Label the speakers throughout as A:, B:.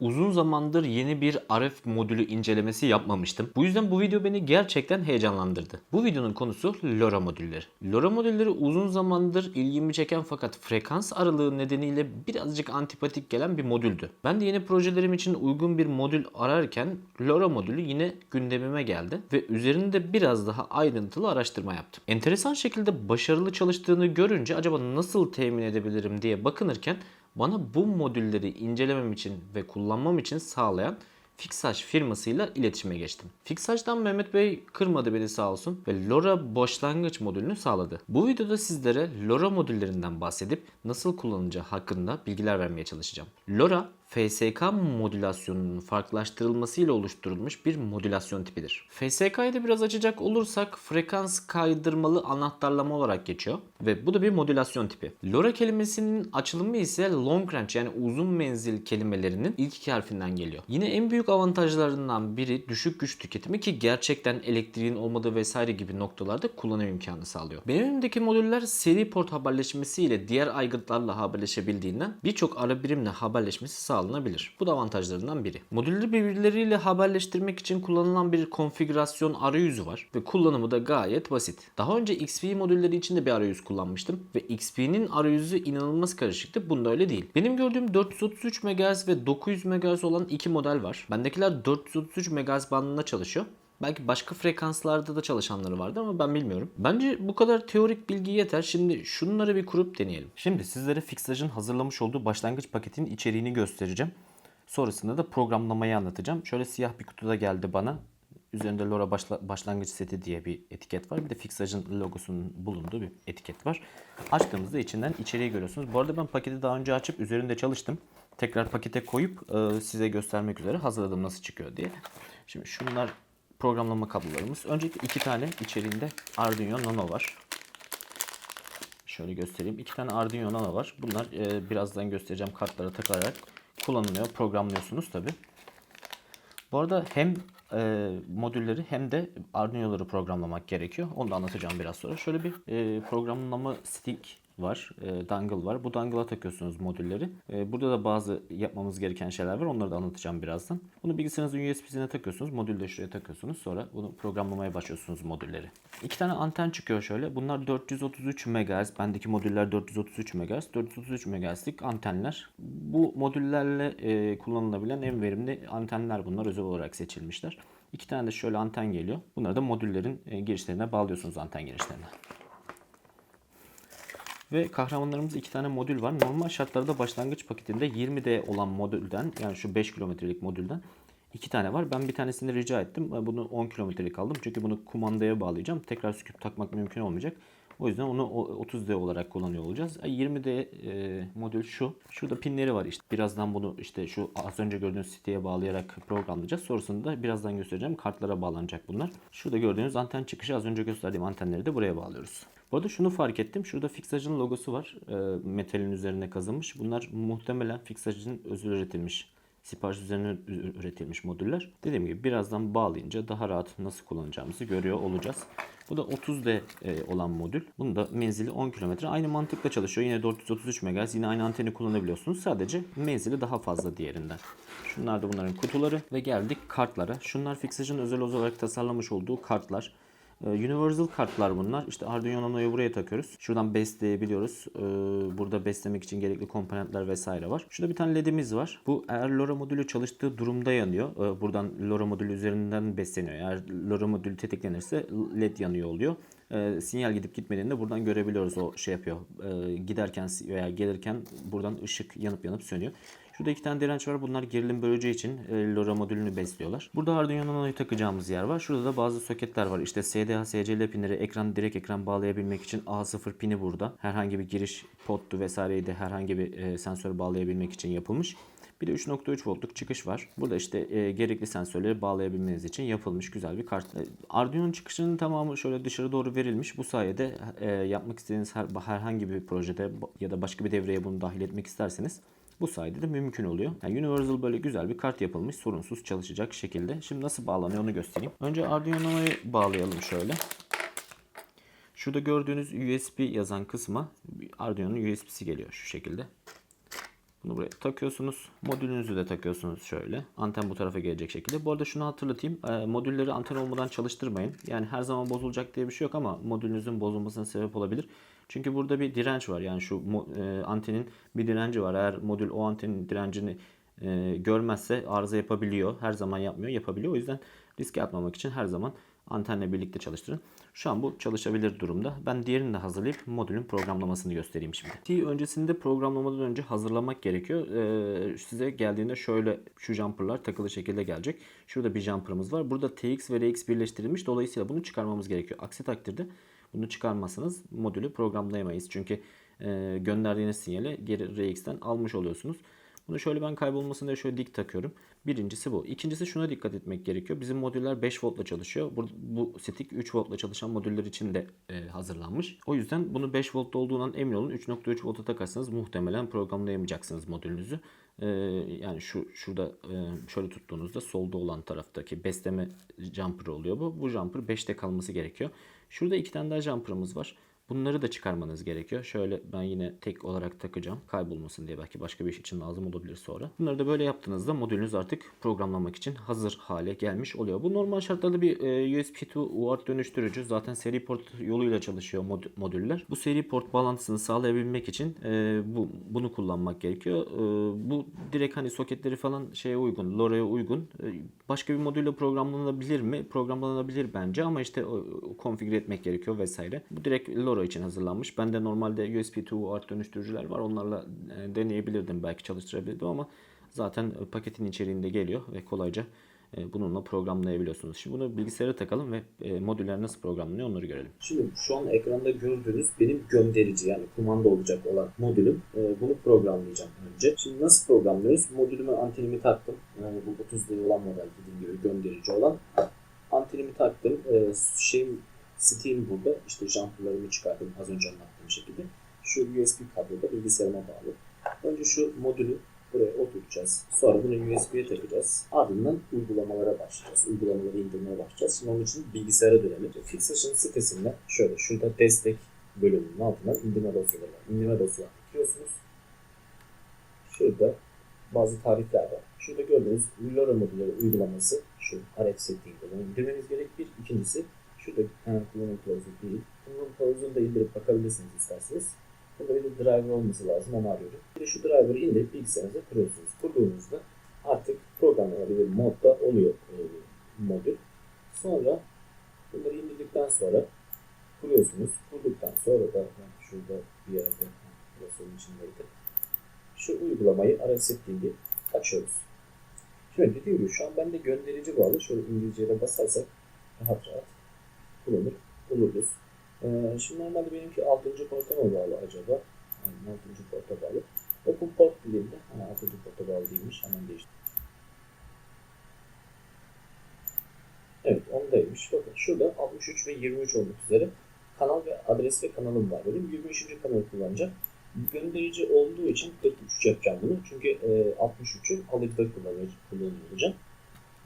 A: Uzun zamandır yeni bir RF modülü incelemesi yapmamıştım. Bu yüzden bu video beni gerçekten heyecanlandırdı. Bu videonun konusu LoRa modülleri. LoRa modülleri uzun zamandır ilgimi çeken fakat frekans aralığı nedeniyle birazcık antipatik gelen bir modüldü. Ben de yeni projelerim için uygun bir modül ararken LoRa modülü yine gündemime geldi ve üzerinde biraz daha ayrıntılı araştırma yaptım. Enteresan şekilde başarılı çalıştığını görünce acaba nasıl temin edebilirim diye bakınırken bana bu modülleri incelemem için ve kullanmam için sağlayan Fixage firmasıyla iletişime geçtim. Fixage'dan Mehmet Bey kırmadı beni sağ olsun ve LoRa başlangıç modülünü sağladı. Bu videoda sizlere LoRa modüllerinden bahsedip nasıl kullanılacağı hakkında bilgiler vermeye çalışacağım. LoRa FSK modülasyonunun farklılaştırılmasıyla oluşturulmuş bir modülasyon tipidir. FSK'yı da biraz açacak olursak frekans kaydırmalı anahtarlama olarak geçiyor ve bu da bir modülasyon tipi. LoRa kelimesinin açılımı ise long range yani uzun menzil kelimelerinin ilk iki harfinden geliyor. Yine en büyük avantajlarından biri düşük güç tüketimi ki gerçekten elektriğin olmadığı vesaire gibi noktalarda kullanım imkanı sağlıyor. Benim elimdeki modüller seri port haberleşmesiyle diğer aygıtlarla haberleşebildiğinden birçok ara birimle haberleşmesi sağlanabilir. Bu da avantajlarından biri. Modülleri birbirleriyle haberleştirmek için kullanılan bir konfigürasyon arayüzü var ve kullanımı da gayet basit. Daha önce XP modülleri için de bir arayüz kullanmıştım ve XP'nin arayüzü inanılmaz karışıktı. Bunda öyle değil. Benim gördüğüm 433 MHz ve 900 MHz olan iki model var. Bendekiler 433 MHz bandında çalışıyor. Belki başka frekanslarda da çalışanları vardır ama ben bilmiyorum. Bence bu kadar teorik bilgi yeter. Şimdi şunları bir kurup deneyelim. Şimdi sizlere Fixage'ın hazırlamış olduğu başlangıç paketinin içeriğini göstereceğim. Sonrasında da programlamayı anlatacağım. Şöyle siyah bir kutuda geldi bana. Üzerinde LoRa başla- başlangıç seti diye bir etiket var. Bir de Fixage'ın logosunun bulunduğu bir etiket var. Açtığımızda içinden içeriği görüyorsunuz. Bu arada ben paketi daha önce açıp üzerinde çalıştım. Tekrar pakete koyup e, size göstermek üzere hazırladım nasıl çıkıyor diye. Şimdi şunlar programlama kablolarımız. Öncelikle iki tane içeriğinde Arduino Nano var. Şöyle göstereyim. İki tane Arduino Nano var. Bunlar e, birazdan göstereceğim kartlara takılarak kullanılıyor. Programlıyorsunuz tabi. Bu arada hem e, modülleri hem de Arduino'ları programlamak gerekiyor. Onu da anlatacağım biraz sonra. Şöyle bir e, programlama stick var, e, dongle var. Bu dongle'a takıyorsunuz modülleri. E, burada da bazı yapmamız gereken şeyler var. Onları da anlatacağım birazdan. Bunu bilgisayarınızın USB'sine takıyorsunuz. Modülü de şuraya takıyorsunuz. Sonra bunu programlamaya başlıyorsunuz modülleri. İki tane anten çıkıyor şöyle. Bunlar 433 MHz. Bendeki modüller 433 MHz. 433 MHz'lik antenler. Bu modüllerle e, kullanılabilen en verimli antenler bunlar. Özel olarak seçilmişler. İki tane de şöyle anten geliyor. Bunları da modüllerin e, girişlerine bağlıyorsunuz anten girişlerine. Ve kahramanlarımız iki tane modül var. Normal şartlarda başlangıç paketinde 20D olan modülden yani şu 5 kilometrelik modülden iki tane var. Ben bir tanesini rica ettim. Bunu 10 kilometrelik aldım. Çünkü bunu kumandaya bağlayacağım. Tekrar söküp takmak mümkün olmayacak. O yüzden onu 30D olarak kullanıyor olacağız. 20D e, modül şu. Şurada pinleri var işte. Birazdan bunu işte şu az önce gördüğünüz siteye bağlayarak programlayacağız. Sonrasında birazdan göstereceğim. Kartlara bağlanacak bunlar. Şurada gördüğünüz anten çıkışı az önce gösterdiğim antenleri de buraya bağlıyoruz. Bu arada şunu fark ettim. Şurada Fixage'ın logosu var. E, metalin üzerine kazınmış. Bunlar muhtemelen Fixage'ın özel üretilmiş sipariş üzerine üretilmiş modüller. Dediğim gibi birazdan bağlayınca daha rahat nasıl kullanacağımızı görüyor olacağız. Bu da 30D e, olan modül. Bunun da menzili 10 km. Aynı mantıkla çalışıyor. Yine 433 MHz. Yine aynı anteni kullanabiliyorsunuz. Sadece menzili daha fazla diğerinden. Şunlar da bunların kutuları. Ve geldik kartlara. Şunlar Fixage'ın özel olarak tasarlamış olduğu kartlar. Ee, Universal kartlar bunlar. İşte Arduino Nano'yu buraya takıyoruz. Şuradan besleyebiliyoruz. Ee, burada beslemek için gerekli komponentler vesaire var. Şurada bir tane ledimiz var. Bu eğer LoRa modülü çalıştığı durumda yanıyor. Ee, buradan LoRa modülü üzerinden besleniyor. Eğer LoRa modülü tetiklenirse led yanıyor oluyor. sinyal gidip gitmediğini de buradan görebiliyoruz. O şey yapıyor. giderken veya gelirken buradan ışık yanıp yanıp sönüyor. Şurada iki tane direnç var. Bunlar gerilim bölücü için e, LoRa modülünü besliyorlar. Burada Arduino Nano'yu takacağımız yer var. Şurada da bazı soketler var. İşte SDA, SCL pinleri ekran direkt ekran bağlayabilmek için A0 pini burada. Herhangi bir giriş pottu vesaireydi herhangi bir e, sensör bağlayabilmek için yapılmış. Bir de 3.3 voltluk çıkış var. Burada işte e, gerekli sensörleri bağlayabilmeniz için yapılmış güzel bir kart. E, Arduino'nun çıkışının tamamı şöyle dışarı doğru verilmiş. Bu sayede e, yapmak istediğiniz her, herhangi bir projede ya da başka bir devreye bunu dahil etmek isterseniz bu sayede de mümkün oluyor. Yani Universal böyle güzel bir kart yapılmış sorunsuz çalışacak şekilde. Şimdi nasıl bağlanıyor onu göstereyim. Önce Arduino'yu bağlayalım şöyle. Şurada gördüğünüz USB yazan kısma Arduino'nun USB'si geliyor şu şekilde. Bunu buraya takıyorsunuz. Modülünüzü de takıyorsunuz şöyle. Anten bu tarafa gelecek şekilde. Bu arada şunu hatırlatayım. Ee, modülleri anten olmadan çalıştırmayın. Yani her zaman bozulacak diye bir şey yok ama modülünüzün bozulmasına sebep olabilir. Çünkü burada bir direnç var. Yani şu e, antenin bir direnci var. Eğer modül o antenin direncini e, görmezse arıza yapabiliyor. Her zaman yapmıyor, yapabiliyor. O yüzden riske atmamak için her zaman antenle birlikte çalıştırın. Şu an bu çalışabilir durumda. Ben diğerini de hazırlayıp modülün programlamasını göstereyim şimdi. T öncesinde programlamadan önce hazırlamak gerekiyor. Ee, size geldiğinde şöyle şu jumperlar takılı şekilde gelecek. Şurada bir jumperımız var. Burada TX ve RX birleştirilmiş. Dolayısıyla bunu çıkarmamız gerekiyor. Aksi takdirde bunu çıkarmazsanız modülü programlayamayız. Çünkü e, gönderdiğiniz sinyali geri RX'ten almış oluyorsunuz. Bunu şöyle ben kaybolmasın diye şöyle dik takıyorum. Birincisi bu. İkincisi şuna dikkat etmek gerekiyor. Bizim modüller 5 voltla çalışıyor. Bu, bu stick 3 voltla çalışan modüller için de e, hazırlanmış. O yüzden bunu 5 voltta olduğundan emin olun. 3.3 volta takarsanız muhtemelen programlayamayacaksınız modülünüzü. E, yani şu şurada e, şöyle tuttuğunuzda solda olan taraftaki besleme jumper'ı oluyor bu. Bu jumper 5'te kalması gerekiyor. Şurada iki tane daha jumper'ımız var. Bunları da çıkarmanız gerekiyor. Şöyle ben yine tek olarak takacağım. Kaybolmasın diye belki başka bir iş için lazım olabilir sonra. Bunları da böyle yaptığınızda modülünüz artık programlamak için hazır hale gelmiş oluyor. Bu normal şartlarda bir e, USB to UART dönüştürücü. Zaten seri port yoluyla çalışıyor mod- modüller. Bu seri port bağlantısını sağlayabilmek için e, bu bunu kullanmak gerekiyor. E, bu direkt hani soketleri falan şeye uygun, LoRa'ya uygun. Başka bir modülle programlanabilir mi? Programlanabilir bence ama işte konfigüre etmek gerekiyor vesaire. Bu direkt LoRa için hazırlanmış. Bende normalde USB to UART dönüştürücüler var. Onlarla e, deneyebilirdim. Belki çalıştırabilirdim ama zaten e, paketin içeriğinde geliyor ve kolayca e, bununla programlayabiliyorsunuz. Şimdi bunu bilgisayara takalım ve modüller nasıl programlanıyor onları görelim.
B: Şimdi şu an ekranda gördüğünüz benim gönderici yani kumanda olacak olan modülüm. Bunu programlayacağım önce. Şimdi nasıl programlıyoruz? Modülüme antenimi taktım. Yani bu 30 lira olan model dediğim gibi gönderici olan. Antenimi taktım. Şeyim Steam burada. İşte jumperlarımı çıkardım az önce anlattığım şekilde. Şu USB kabloda bilgisayarıma bağlı. Önce şu modülü buraya oturtacağız. Sonra bunu USB'ye takacağız. Ardından uygulamalara başlayacağız. Uygulamaları indirmeye başlayacağız. Şimdi onun için bilgisayara dönelim. Fixation sitesinden şöyle şurada destek bölümünün altında indirme dosyaları var. İndirme dosyalarına giriyorsunuz. Şurada bazı tarifler var. Şurada gördüğünüz LoRa modülleri uygulaması şu RF setting bunu indirmeniz gerek bir. İkincisi şurada ha, kullanım kılavuzu değil. Kullanım kılavuzunu da indirip bakabilirsiniz isterseniz. Burada bir de driver olması lazım onu arıyorum. Bir de şu driver'ı indirip bilgisayarınıza kuruyorsunuz. Kurduğunuzda artık programlanabilir modda oluyor e, modül. Sonra bunları indirdikten sonra kuruyorsunuz. Kurduktan sonra da şurada bir yerde burası onun içindeydi. Şu uygulamayı RF setting'i açıyoruz. Şimdi dediğim gibi şu an bende gönderici bağlı. Şöyle İngilizce'ye de basarsak rahat rahat kullanır buluruz. Ee, şimdi normalde benimki 6. porta mı bağlı acaba? Yani 6. porta bağlı. Open port dilinde. Ha, 6. porta bağlı değilmiş. Hemen değiştir. Evet ondaymış. Bakın şurada 63 ve 23 olmak üzere kanal ve adres ve kanalım var. Benim 23. kanalı kullanacağım. Gönderici olduğu için 43 yapacağım bunu. Çünkü e, 63'ü alıcıda kullanıyor,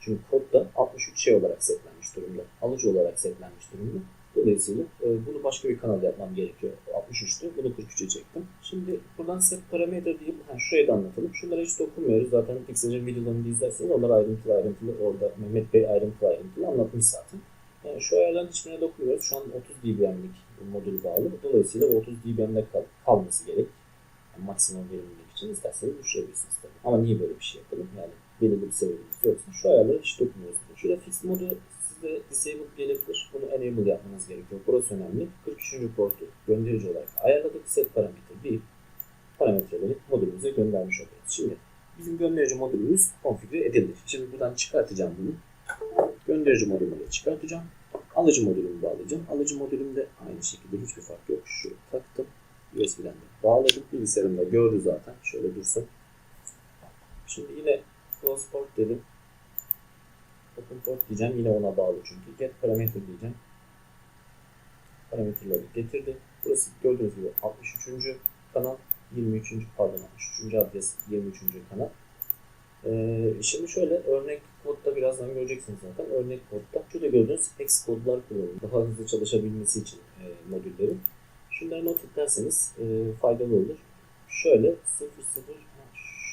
B: Çünkü kodda 63 şey olarak setlenmiş durumda. Alıcı olarak setlenmiş durumda. Dolayısıyla e, bunu başka bir kanalda yapmam gerekiyor. 63'tü. Bunu 43'e çektim. Şimdi buradan set parametre deyip ha, şurayı da anlatalım. Şunlara hiç dokunmuyoruz. Zaten Pixel'in videolarını izlerseniz onlar ayrıntılı ayrıntılı orada Mehmet Bey ayrıntılı ayrıntılı anlatmış zaten. Yani şu ayarların hiçbirine dokunmuyoruz. Şu an 30 dB'lik modül bağlı. Dolayısıyla o 30 dB'de kal kalması gerek. Yani maksimum verimlilik için isterseniz düşürebilirsiniz tabii. Ama niye böyle bir şey yapalım? Yani belirli bir sebebimiz yoksa şu ayarlara hiç dokunmuyoruz. Şurada fix modu size disable gelebilir. Bunu enable yapmanız gerekiyor. Burası önemli. 43. portu gönderici olarak ayarladık. Set parametre deyip parametreleri modülümüze göndermiş oluyoruz. Şimdi bizim gönderici modülümüz konfigüre edildi. Şimdi buradan çıkartacağım bunu. Gönderici modülümü çıkartacağım. Alıcı modülümü bağlayacağım. Alıcı modülümde aynı şekilde hiçbir fark yok. Şu taktım. USB'den de bağladım. Bilgisayarımda gördü zaten. Şöyle dursun. Şimdi yine close dedim. Open port diyeceğim. Yine ona bağlı çünkü. Get parametre diyeceğim. Parametreleri getirdi. Burası gördüğünüz gibi 63. kanal. 23. pardon 63. adres 23. kanal. Ee, şimdi şöyle örnek kodda birazdan göreceksiniz zaten. Örnek kodda şurada gördüğünüz hex kodlar kullanılıyor. Daha hızlı çalışabilmesi için e, modüllerin. Şunları not ederseniz e, faydalı olur. Şöyle 0 0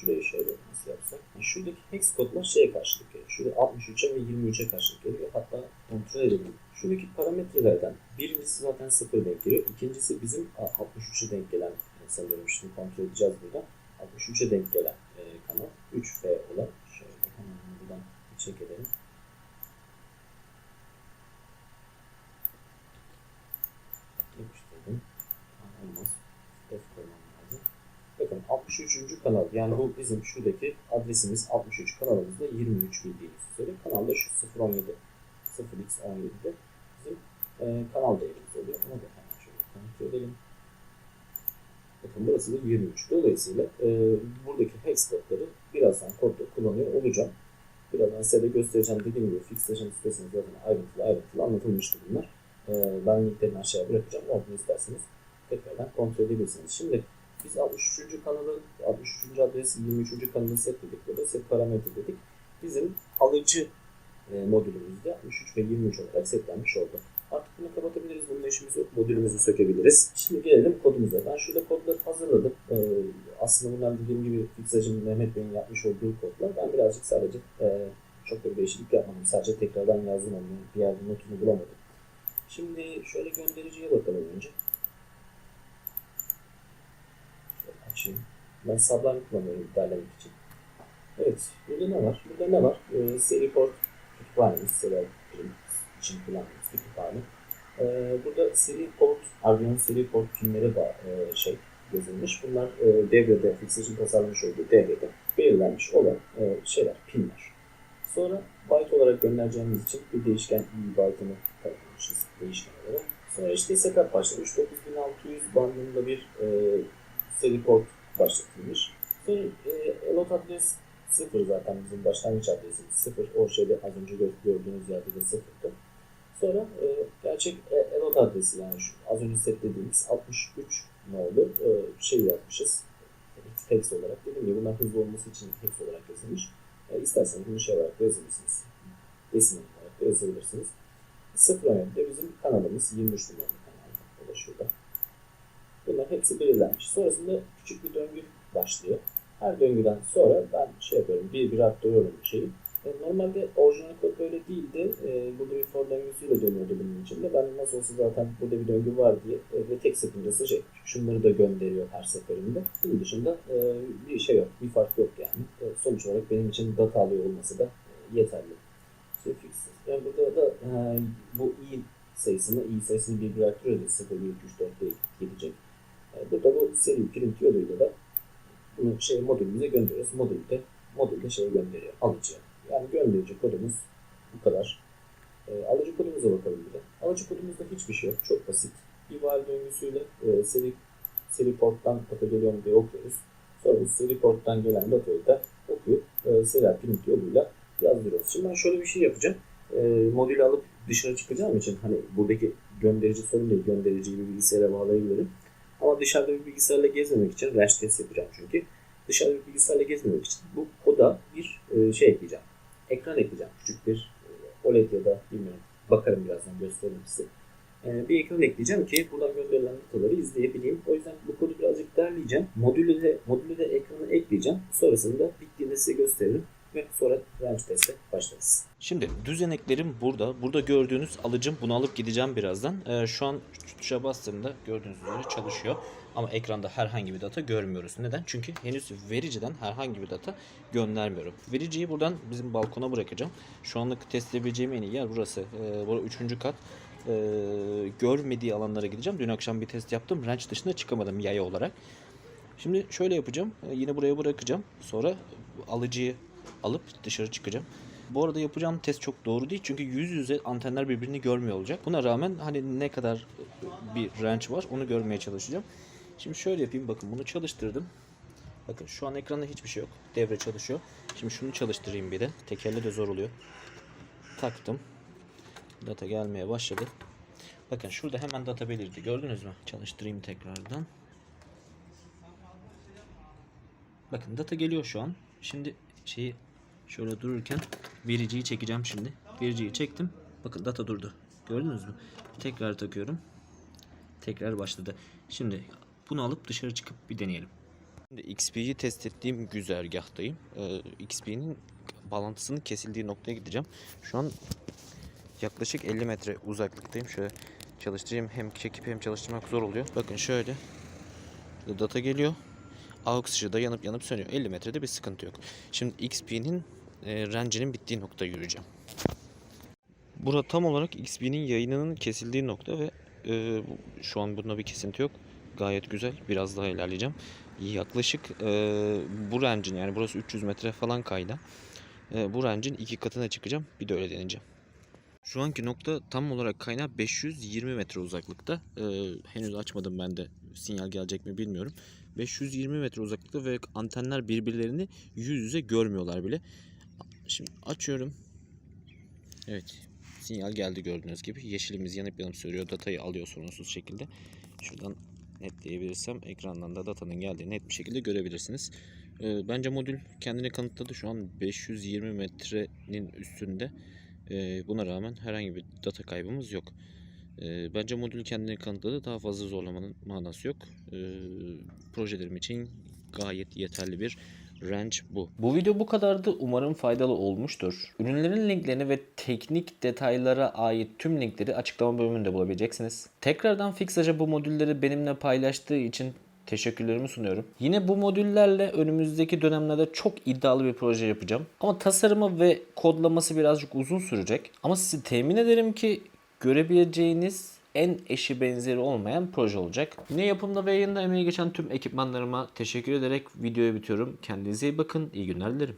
B: ha, şuraya şöyle nasıl yapsak. Yani şuradaki hex kodlar şeye karşılık geliyor. Şurada 63'e ve 23'e karşılık geliyor. Hatta kontrol edelim. Şuradaki parametrelerden birincisi zaten 0 denk geliyor. İkincisi bizim 63'e denk gelen sanıyorum şimdi kontrol edeceğiz burada. 63'e denk gelen e, kanal 3F olan şöyle hemen buradan check edelim. 63. kanal yani bu bizim şuradaki adresimiz 63 kanalımızda 23 bildiğiniz üzere. Kanalda şu 017 0x17'de bizim e, kanal değerimiz oluyor. Onu da hemen şöyle kontrol edelim. Bakın burası da 23. Dolayısıyla e, buradaki hex kodları birazdan kodda kullanıyor olacağım. Birazdan size de göstereceğim. Dediğim gibi Fixation sitesinde zaten ayrıntılı ayrıntılı anlatılmıştı bunlar. E, ben linklerini aşağıya bırakacağım. Oradan isterseniz tekrardan kontrol edebilirsiniz. Şimdi biz 63. kanalı, 63. adresi, 23. kanalı set dedik burada. Set parametre dedik. Bizim alıcı e, modülümüzde 63 ve 23 olarak setlenmiş oldu. Artık bunu kapatabiliriz. Bununla işimiz yok. Modülümüzü sökebiliriz. Şimdi gelelim kodumuza. Ben şurada kodları hazırladım. Ee, aslında bunlar dediğim gibi Fixage'ın Mehmet Bey'in yapmış olduğu kodlar. Ben birazcık sadece e, çok da bir değişiklik yapmadım. Sadece tekrardan yazdım onu. Bir yerde notunu bulamadım. Şimdi şöyle göndericiye bakalım önce. Ben Sublime kullanıyorum derlemek için. Evet. Burada ne var? Burada ne var? Ee, seri port kütüphanemiz. Serial için kullandığımız kütüphane. Ee, burada seri port, Arduino seri port pinleri de e, şey yazılmış. Bunlar e, devrede, Fixation tasarlamış olduğu devrede belirlenmiş olan e, şeyler, pinler. Sonra byte olarak göndereceğimiz için bir değişken i byte'ını tanımlamışız değişken olarak. Sonra işte setup başladı. 39600 bandında bir e, seri başlatılmış. Sonra e, elot adres sıfır zaten bizim başlangıç adresimiz sıfır. O şeyde az önce gö- gördüğünüz yerde de sıfırdı. Sonra e, gerçek e, elot adresi yani şu az önce setlediğimiz 63 ne oldu? E, şey yazmışız. Hex olarak. Dediğim gibi bunlar hızlı olması için hex olarak yazılmış. E, isterseniz bunu şey olarak da yazabilirsiniz. Resim olarak da yazabilirsiniz. Sıfır önemli bizim kanalımız 23 numaralı kanal. O da şurada. Bunlar hepsi belirlenmiş. Sonrasında küçük bir döngü başlıyor. Her döngüden sonra ben şey yapıyorum, bir bir arttırıyorum şeyi. E, normalde orijinal kod böyle değildi. E, burada bir for döngüsüyle dönüyordu bunun içinde. Ben nasıl olsa zaten burada bir döngü var diye e, ve tek sakıncası şey, şunları da gönderiyor her seferinde. Bunun dışında e, bir şey yok, bir fark yok yani. E, sonuç olarak benim için data alıyor olması da e, yeterli. Şey. Yani burada da e, bu i sayısını, i sayısını bir bir arttırıyoruz. 0, 1, 2, 3, 4 diye gidecek. Burada bu seri print yoluyla da bunu şey modülümüze gönderiyoruz. Modülde modülde şey gönderiyor alıcıya. Yani gönderici kodumuz bu kadar. E, alıcı kodumuza bakalım bir de. Alıcı kodumuzda hiçbir şey yok. Çok basit. While döngüsüyle e, seri, seri porttan data geliyor mu diye okuyoruz. Sonra bu seri porttan gelen datayı da okuyup e, serial print yoluyla yazdırıyoruz. Şimdi ben şöyle bir şey yapacağım. E, modülü alıp dışarı çıkacağım için hani buradaki gönderici sorun değil. Göndericiyi bir bilgisayara bağlayabilirim. Ama dışarıda bir bilgisayarla gezmemek için range test yapacağım çünkü. Dışarıda bir bilgisayarla gezmemek için bu koda bir e, şey ekleyeceğim. Ekran ekleyeceğim. Küçük bir e, OLED ya da bilmiyorum. Bakarım birazdan gösteririm size. E, bir ekran ekleyeceğim ki buradan gönderilen dataları izleyebileyim. O yüzden bu kodu birazcık derleyeceğim. Modülü de, modülü de ekranı ekleyeceğim. Sonrasında bittiğinde size gösteririm. Ve sonra range teste başlarız.
A: Şimdi düzeneklerim burada. Burada gördüğünüz alıcım. Bunu alıp gideceğim birazdan. Ee, şu an tuşa bastığımda gördüğünüz üzere çalışıyor. Ama ekranda herhangi bir data görmüyoruz. Neden? Çünkü henüz vericiden herhangi bir data göndermiyorum. Vericiyi buradan bizim balkona bırakacağım. Şu anlık test edebileceğim en iyi yer burası. Ee, burası üçüncü kat. Ee, görmediği alanlara gideceğim. Dün akşam bir test yaptım. Range dışına çıkamadım yaya olarak. Şimdi şöyle yapacağım. Ee, Yine buraya bırakacağım. Sonra alıcıyı alıp dışarı çıkacağım. Bu arada yapacağım test çok doğru değil çünkü yüz yüze antenler birbirini görmüyor olacak. Buna rağmen hani ne kadar bir range var onu görmeye çalışacağım. Şimdi şöyle yapayım bakın bunu çalıştırdım. Bakın şu an ekranda hiçbir şey yok. Devre çalışıyor. Şimdi şunu çalıştırayım bir de. Tekerle de zor oluyor. Taktım. Data gelmeye başladı. Bakın şurada hemen data belirdi. Gördünüz mü? Çalıştırayım tekrardan. Bakın data geliyor şu an. Şimdi şeyi şöyle dururken vericiyi çekeceğim şimdi. Vericiyi çektim. Bakın data durdu. Gördünüz mü? Tekrar takıyorum. Tekrar başladı. Şimdi bunu alıp dışarı çıkıp bir deneyelim. Şimdi XP'yi test ettiğim güzergahtayım. Ee, XP'nin bağlantısının kesildiği noktaya gideceğim. Şu an yaklaşık 50 metre uzaklıktayım. Şöyle çalıştırayım hem çekip hem çalıştırmak zor oluyor. Bakın şöyle. Data geliyor. AUX ışığı da yanıp yanıp sönüyor. 50 metrede bir sıkıntı yok. Şimdi XP'nin e, range'inin bittiği noktaya yürüyeceğim. Bura tam olarak XP'nin yayınının kesildiği nokta ve e, şu an bunda bir kesinti yok. Gayet güzel. Biraz daha ilerleyeceğim. Yaklaşık e, bu range'in yani burası 300 metre falan kayda. E, bu range'in iki katına çıkacağım. Bir de öyle deneyeceğim. Şu anki nokta tam olarak kaynağı 520 metre uzaklıkta. E, henüz açmadım ben de sinyal gelecek mi bilmiyorum. 520 metre uzaklıkta ve antenler birbirlerini yüz yüze görmüyorlar bile. Şimdi açıyorum. Evet. Sinyal geldi gördüğünüz gibi. Yeşilimiz yanıp yanıp sürüyor. Datayı alıyor sorunsuz şekilde. Şuradan netleyebilirsem ekrandan da datanın geldiğini net bir şekilde görebilirsiniz. Ee, bence modül kendini kanıtladı. Şu an 520 metrenin üstünde. Ee, buna rağmen herhangi bir data kaybımız yok. Bence modül kendini kanıtladı. Daha fazla zorlamanın manası yok. Projelerim için gayet yeterli bir range bu. Bu video bu kadardı. Umarım faydalı olmuştur. Ürünlerin linklerini ve teknik detaylara ait tüm linkleri açıklama bölümünde bulabileceksiniz. Tekrardan Fixaja bu modülleri benimle paylaştığı için teşekkürlerimi sunuyorum. Yine bu modüllerle önümüzdeki dönemlerde çok iddialı bir proje yapacağım. Ama tasarımı ve kodlaması birazcık uzun sürecek. Ama sizi temin ederim ki görebileceğiniz en eşi benzeri olmayan proje olacak. Yine yapımda ve yayında emeği geçen tüm ekipmanlarıma teşekkür ederek videoyu bitiyorum. Kendinize iyi bakın. İyi günler dilerim.